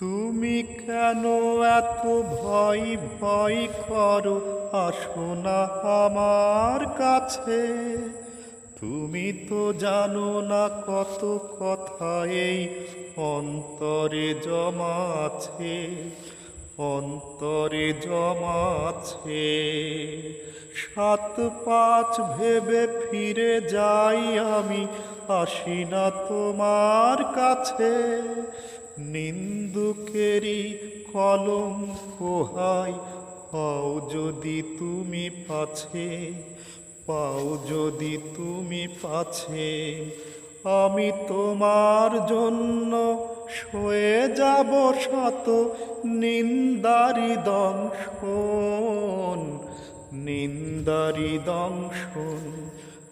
তুমি কেন এত ভয় ভয় করো? আসো না আমার কাছে। তুমি তো জানো না কত কথা এই অন্তরে জমা আছে, অন্তরে জমা আছে। সাত পাঁচ ভেবে ফিরে যাই আমি, আসি না তোমার কাছে। নিন্দুকেরই কলম কোহাই পাও যদি তুমি পাছে, পাও যদি তুমি পাছে, আমি তোমার জন্য সয়ে যাব শত নিন্দারি দংশন নিন্দারি দংশন